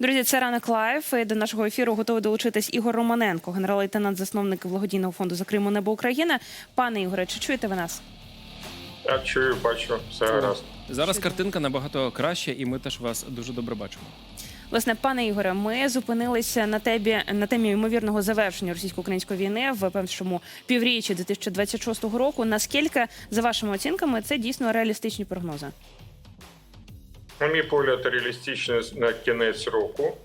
Друзі, це ранок лайф. До нашого ефіру готовий долучитись Ігор Романенко, генерал-лейтенант, засновник благодійного фонду за Криму Небо України. Пане Ігоре, чи чуєте ви нас? Я чую, бачу, все гаразд. Зараз картинка набагато краща, і ми теж вас дуже добре бачимо. Власне, пане Ігоре, ми зупинилися на темі на темі ймовірного завершення російсько-української війни в першому півріччі 2026 року. Наскільки, за вашими оцінками, це дійсно реалістичні прогнози? На мій погляд, реалістично на кінець року.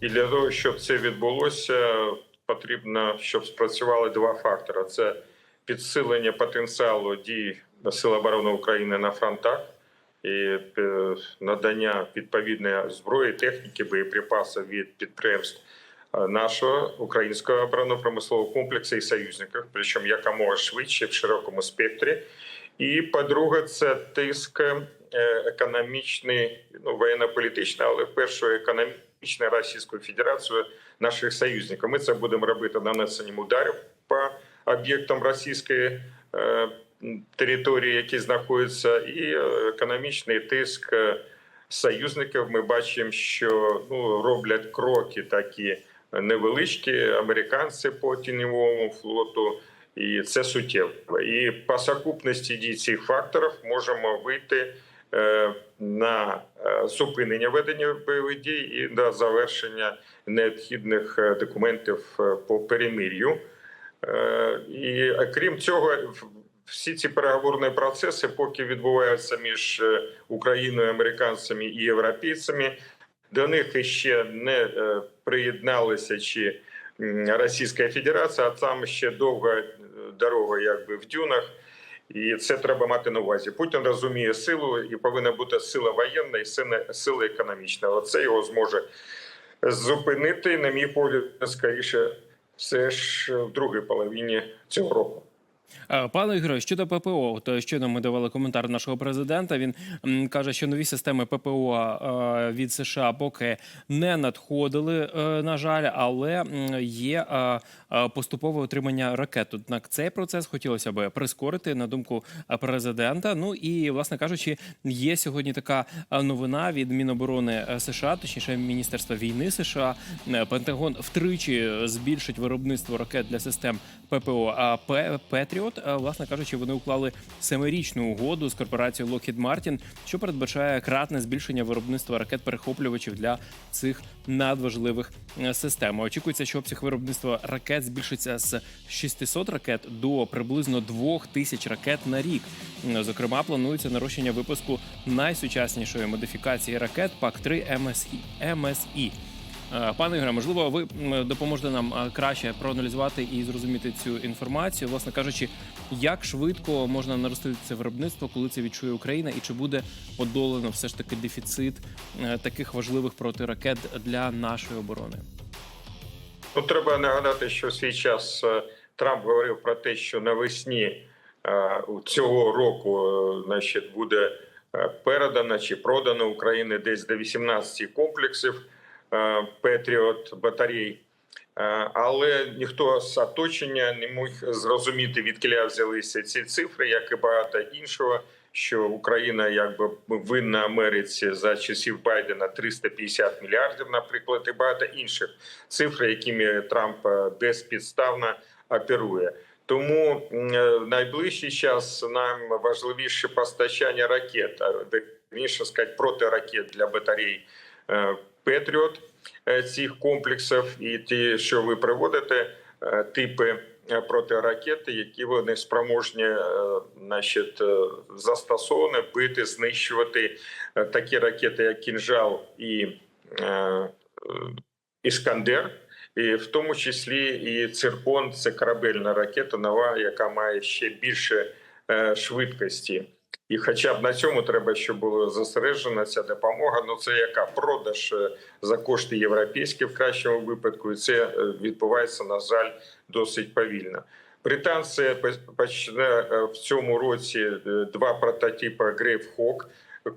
І для того, щоб це відбулося, потрібно, щоб спрацювали два фактори: це підсилення потенціалу дій Сил оборони України на фронтах і е, надання відповідної зброї, техніки, боєприпасів від підприємств е, нашого українського оборонно-промислового комплексу і союзників, причому якомога швидше в широкому спектрі. І по-друге, це тиск е, економічний, ну воєнно-політичний, але в першу економічний Російською Федерацією наших союзників. Ми це будемо робити нанесенням ударів по об'єктам російської е, території, які знаходяться, і е, економічний тиск е, союзників. Ми бачимо, що ну роблять кроки такі невеличкі американці по тіньовому флоту. І це суттєво. І по сукупності дій цих факторів можемо вийти е, на е, зупинення ведення бойових дій і до завершення необхідних е, документів е, по перемир'ю. Е, І е, крім цього, всі ці переговорні процеси, поки відбуваються між е, Україною, американцями і європейцями, до них ще не е, приєдналися чи Російська Федерація, а там ще довга е, дорога, якби в дюнах. І це треба мати на увазі. Путін розуміє силу, і повинна бути сила воєнна і сила- економічна. Оце його зможе зупинити, на мій погляд, скоріше, все ж в другій половині цього року. Е, Пане Ігоре, щодо ППО, то щойно ми давали коментар нашого президента. Він каже, що нові системи ППО е, від США поки не надходили, е, на жаль, але є е, е, поступове отримання ракет. Однак цей процес хотілося б прискорити на думку е, президента. Ну і власне кажучи, є сьогодні така е, новина від Міноборони е, США, точніше Міністерства війни США. Е, Пентагон втричі збільшить виробництво ракет для систем ППО а Петріот. Е, Власне кажучи, вони уклали семирічну угоду з корпорацією Lockheed Martin, що передбачає кратне збільшення виробництва ракет-перехоплювачів для цих надважливих е, систем. Очікується, що обсяг виробництва ракет збільшиться з 600 ракет до приблизно 2000 ракет на рік. Зокрема, планується нарощення випуску найсучаснішої модифікації ракет ПАК-3 МСІ. МСІ. Е, Пане Ігоре, можливо, ви допоможете нам е, краще проаналізувати і зрозуміти цю інформацію. Власне кажучи, як швидко можна наростити це виробництво, коли це відчує Україна, і чи буде подолано все ж таки дефіцит е, таких важливих протиракет для нашої оборони? Ну, треба нагадати, що в свій час Трамп говорив про те, що навесні цього року значить, буде передано чи продано Україні десь до 18 комплексів Петріот батарей. Е, Але ніхто з оточення не міг зрозуміти, відкіля взялися ці цифри, як і багато іншого. Що Україна якби винна Америці за часів Байдена 350 мільярдів, наприклад, і багато інших цифр, якими Трамп е, безпідставно оперує. Тому е, в найближчий час нам важливіше постачання ракет, вірніше сказати, протиракет для батарей е, Петріот е, цих комплексів, і ті, що ви приводите, е, типи е, протиракети, які вони спроможні значить, застосовано бити, знищувати такі ракети, як кінжал і Іскандер. І в тому числі і циркон це корабельна ракета нова, яка має ще більше швидкості. І хоча б на цьому треба, щоб було зосереджена ця допомога. Ну це яка продаж е, за кошти європейські в кращому випадку, і це е, відбувається на жаль досить повільно. Британці почне е, в цьому році два прототипи Грейв Хок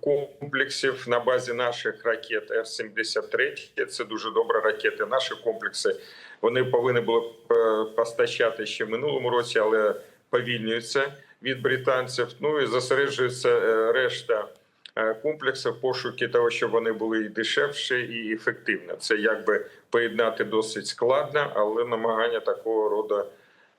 комплексів на базі наших ракет Р-73. Це дуже добра ракети. Наші комплекси вони повинні були постачати ще в минулому році, але повільнюються від британців. Ну і зосереджується е, решта е, комплексів, пошуки того, щоб вони були і дешевші, і ефективні. Це якби поєднати досить складно, але намагання такого роду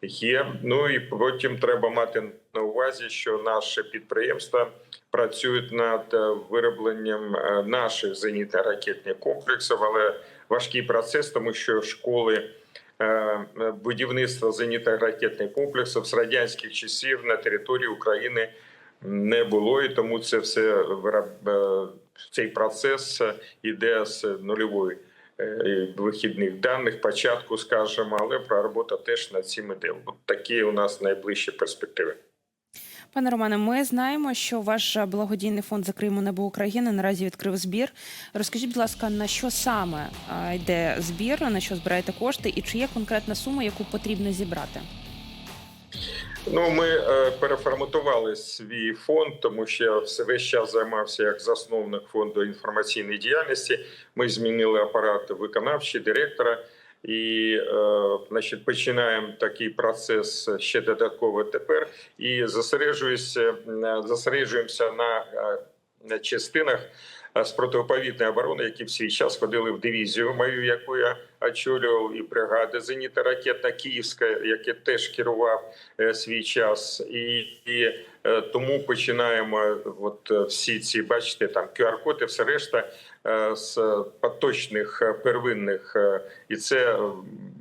є. Ну і потім треба мати на увазі, що наші підприємства працюють над е, виробленням наших зенітно-ракетних комплексів, але важкий процес, тому що школи. Е, Будівництва зенітно-ракетних комплексів з радянських часів на території України не було, і тому це все е, цей процес іде з нульової е, вихідних даних, початку, скажімо, але проробота теж над цим іде. От такі у нас найближчі перспективи. Пане Романе, ми знаємо, що ваш благодійний фонд за Криму небо України наразі відкрив збір. Розкажіть, будь ласка, на що саме йде збір, на що збираєте кошти, і чи є конкретна сума, яку потрібно зібрати? Ну, ми е, переформатували свій фонд, тому що я весь час займався як засновник фонду інформаційної діяльності. Ми змінили апарат виконавчий директора. І е, значить, починаємо такий процес ще додатково тепер. І зосереджуюся, е, зосереджуємося на, е, на частинах з протиповітної оборони, які в свій час ходили в дивізію мою, яку я очолював, і бригади зенітно-ракетна Київська, яке теж керував свій час, і, і тому починаємо от е, всі ці, бачите, там QR-коди, все решта е, з поточних е, первинних, е, і це е,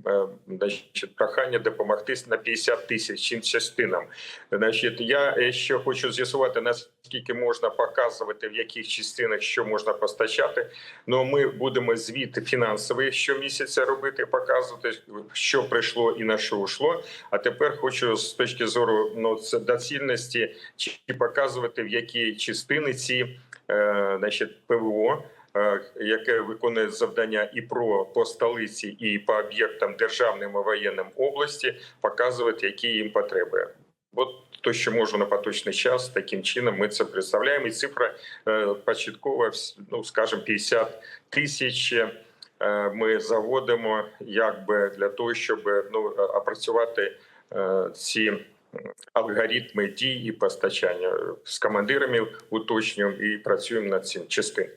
е, значить, прохання допомогти на 50 тисяч цим частинам. Значить, я е, ще хочу з'ясувати наскільки можна показувати, в яких частинах що можна постачати. Ну ми будемо звіт фінансовий щомісяця робити, показувати, що прийшло і на що йшло. А тепер хочу з точки зору ну, доцільності чи показувати, в які частини ці е, значить, ПВО. е, Яке виконує завдання і про по столиці, і по об'єктам державним і воєнним області, показувати, які їм потреби. От то, що можу на поточний час, таким чином ми це представляємо. І цифра е, початкова, ну скажімо, 50 тисяч. Ми заводимо якби для того, щоб ну опрацювати ці алгоритми дій і постачання з командирами уточнюємо і працюємо над цим частиною.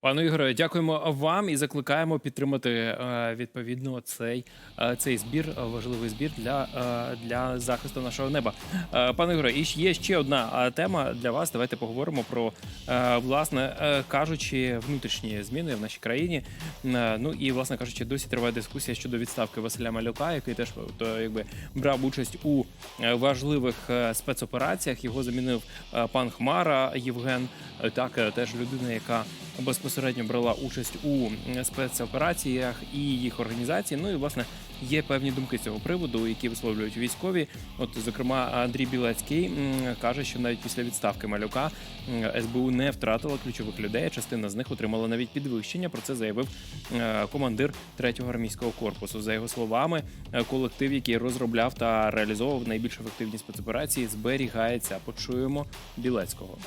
Пане Ігоре, дякуємо вам і закликаємо підтримати е, відповідно цей, е, цей збір, е, важливий збір для, для захисту нашого неба. Пане Ігоре, і є ще одна тема для вас. Давайте поговоримо про власне кажучи внутрішні зміни в нашій країні. Ну і власне кажучи, досі триває дискусія щодо відставки Василя Малюка, який теж то, якби брав участь у важливих спецопераціях. Його замінив пан Хмара Євген. Так, теж людина, яка безпосередньо брала участь у спецопераціях і їх організації. Ну і власне є певні думки цього приводу, які висловлюють військові. От, зокрема, Андрій Білецький каже, що навіть після відставки малюка СБУ не втратила ключових людей. Частина з них отримала навіть підвищення. Про це заявив е, командир 3-го армійського корпусу. За його словами, е, колектив, який розробляв та реалізовував найбільш ефективні спецоперації, зберігається. Почуємо Білецького.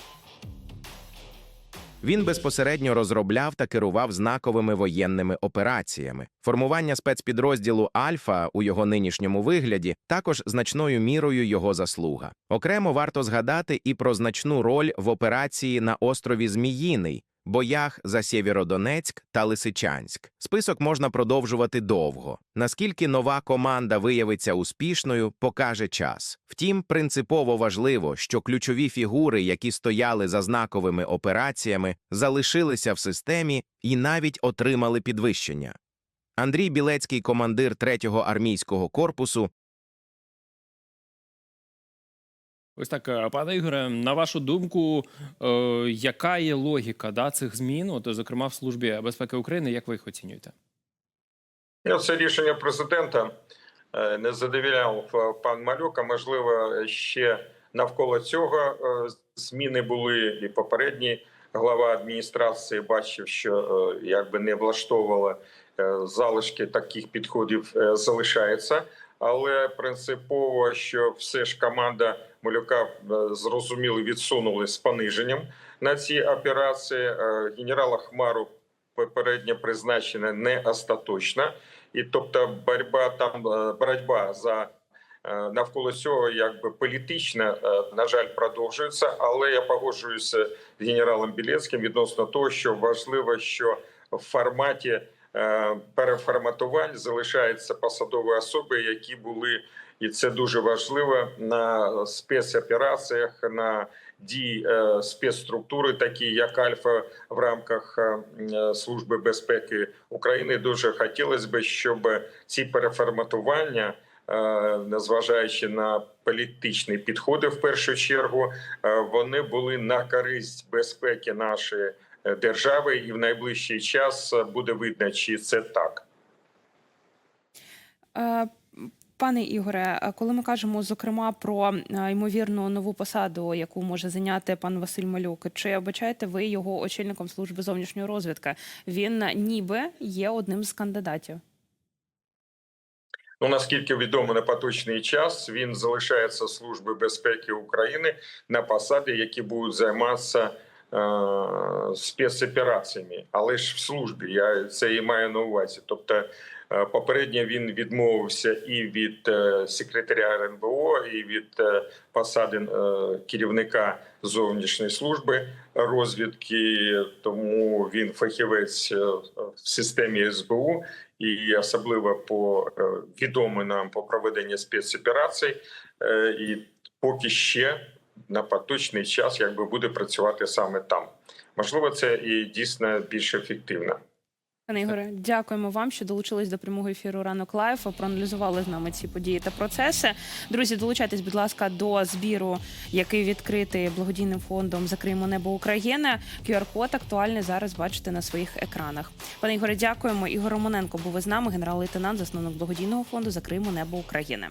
Він безпосередньо розробляв та керував знаковими воєнними операціями. Формування спецпідрозділу Альфа у його нинішньому вигляді також значною мірою його заслуга. Окремо варто згадати і про значну роль в операції на острові Зміїний. Боях за Сєвєродонецьк та Лисичанськ. Список можна продовжувати довго. Наскільки нова команда виявиться успішною, покаже час. Втім, принципово важливо, що ключові фігури, які стояли за знаковими операціями, залишилися в системі і навіть отримали підвищення. Андрій Білецький, командир 3-го армійського корпусу, Ось так, е, пане Ігоре, на вашу думку, е, яка є логіка да, цих змін, от, зокрема в службі безпеки України, як ви їх оцінюєте? Ну, Це рішення президента е, не задовільняв е, пан Малюк, а можливо, ще навколо цього зміни були і попередній глава адміністрації бачив, що якби не влаштовувала залишки таких підходів залишається. Але принципово, що все ж команда Малюка е, зрозуміло відсунули з пониженням на ці операції. Е, Генерала Хмару попереднє призначення не остаточна, і тобто боротьба там е, боротьба за Навколо цього якби політична, на жаль, продовжується, але я погоджуюся з генералом Білецьким відносно того, що важливо, що в форматі переформатувань залишаються посадові особи, які були, і це дуже важливо на спецопераціях, на дії е, спецструктури, такі як Альфа в рамках е, Служби безпеки України. Дуже хотілося б, щоб ці переформатування. е, Незважаючи на політичні підходи, в першу чергу е, вони були на користь безпеки нашої е, держави, і в найближчий час е, буде видно, чи це так. Е, Пане Ігоре, коли ми кажемо зокрема про е, ймовірну нову посаду, яку може зайняти пан Василь Малюк, чи обачаєте ви його очільником служби зовнішньої розвідки? Він е, ніби є одним з кандидатів. Ну наскільки відомо на поточний час, він залишається служби безпеки України на посаді, які будуть займатися е, спецопераціями, але ж в службі. Я це і маю на увазі. Тобто, е, попередньо він відмовився і від е, секретаря РНБО, і від е, посади е, керівника зовнішньої служби розвідки. Тому він фахівець е, в системі СБУ і особливо по е, відомо нам по проведенню спецоперацій, Е, і поки ще на поточний час якби буде працювати саме там. Можливо, це і дійсно більш ефективно. Пане Ігоре, дякуємо вам, що долучились до прямого ефіру ранок лайф. Проаналізували з нами ці події та процеси. Друзі, долучайтесь, будь ласка, до збіру, який відкритий благодійним фондом Закриємо небо України. QR-код актуальний зараз бачите на своїх екранах. Пане Ігоре, дякуємо. Ігор Романенко був із нами, генерал-лейтенант, засновник благодійного фонду Закриємо небо України.